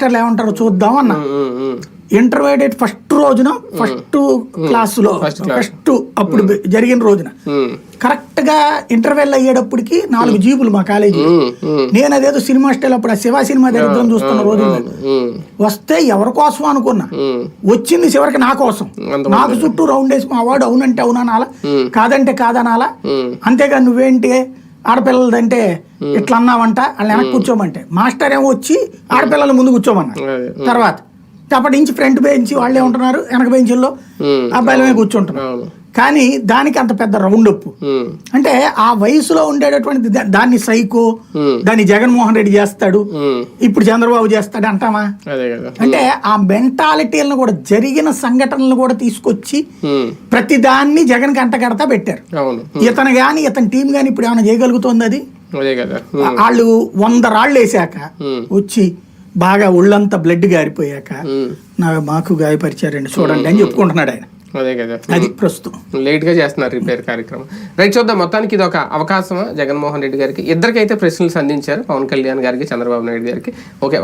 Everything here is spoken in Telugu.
మాస్టర్లు ఏమంటారో చూద్దాం అన్న ఇంటర్మీడియట్ ఫస్ట్ రోజున ఫస్ట్ క్లాసులో First class. ఫస్ట్ అప్పుడు జరిగిన రోజున. కరెక్ట్గా ఇంటర్వెల్ అయ్యేటప్పటికి నాలుగు జీపులు మా కాలేజీ నేను అదేదో సినిమా స్టైల్ అప్పుడు ఆ శివ సినిమా దరిద్రం చూస్తున్న రోజు వస్తే ఎవరి కోసం అనుకున్నా? వచ్చింది చివరికి నా కోసం. నాకు చుట్టూ రౌండ్ వేసి మా వాడు అవునంటే అవుననాలా కాదంటే కాదనాలా? అంతేగా నువ్వేంటి? ఆడపిల్లలదంటే ఇట్లా అన్నావంట వాళ్ళని వెనక్కి కూర్చోమంటే. మాస్టర్ ఏమో వచ్చి ఆడపిల్లల ముందు కూర్చోమన్నారు. తర్వాత అప్పటి నుంచి ఫ్రంట్ బెంచ్ వాళ్ళు ఏమంటున్నారు వెనక బెంచుల్లో ఉమ్, అబ్బాయిల మీద కూర్చుంటున్నారు. కానీ దానికి అంత పెద్ద రౌండ్ అప్ అంటే ఆ వయసులో ఉండేటటువంటి దాన్ని సైకో దాన్ని జగన్మోహన్ రెడ్డి చేస్తాడు. ఇప్పుడు చంద్రబాబు చేస్తాడు అంటామా అంటే ఆ మెంటాలిటీలను కూడా జరిగిన సంఘటనలు కూడా తీసుకొచ్చి ప్రతి దాన్ని జగన్ కంట కడతా పెట్టారు. ఇతను గాని ఇతని టీం గాని ఇప్పుడు ఏమైనా చేయగలుగుతోంది అది? వాళ్ళు వంద రాళ్ళు వేసాక వచ్చి బాగా ఒళ్ళంతా బ్లడ్ గారిపోయాక ఉమ్, నా మాకు గాయపరిచారండి చూడండి అని చెప్పుకుంటున్నాడు ఆయన. అదే కదా. అది ప్రస్తుతం. లేట్గా చేస్తున్నారు రిపేర్ కార్యక్రమం. రైట్ చూద్దాం. మొత్తానికి ఇది ఒక అవకాశమా? జగన్మోహన్ రెడ్డి గారికి. ఇద్దరికైతే ప్రశ్నలు సంధించారు. పవన్ కళ్యాణ్ గారికి చంద్రబాబు నాయుడు గారికి. ఓకే